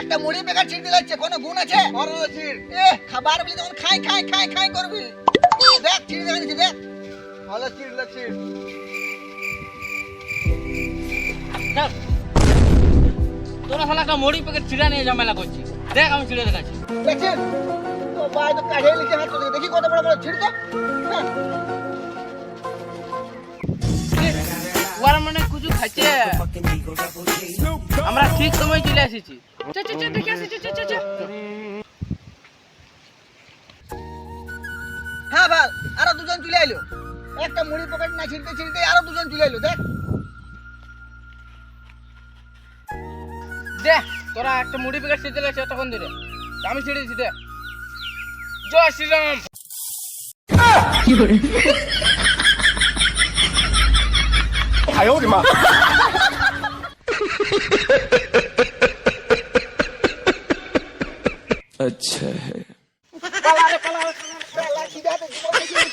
একটা মুড়ি বেকার ছিড়তে যাচ্ছে কোনো গুণ আছে? বড় ছিড় এ খাবার বলি তখন খাই খাই খাই খাই করবি। দেখ ছিড়ে দেখা দিচ্ছি দেখ ভালো ছিড় দেখ, তোরা শালা একটা মুড়ি প্যাকেট ছিঁড়া নিয়ে ঝামেলা করছিস। দেখ আমি ছিঁড়ে দেখাচ্ছি। দেখছেন তো ভাই তো কাঢ়িয়ে লিখে হাত তোকে দেখি কত বড় বড় ছিড়তো হ্যাঁ ওরা মানে কিছু খাচ্ছে। ঠিক সময় চলে এসেছি। চ, চ, চ, দেখে আসি, চ, চ, চ, চ। হ্যাঁ ভাই আরও দুজন চলে এলো। একটা মুড়ি পকেট না ছিড়তে ছিড়তে আরও দুজন চলে এলো দেখ। দে তোরা একটা মুড়ি প্যাকেট ছিঁড়তে লাগছে তখন ধরে। আমি ছিঁড়ে দিচ্ছি দে জয় শ্রীরাম। পালা রে পালা রে, পালা খিদে হাতে জীবন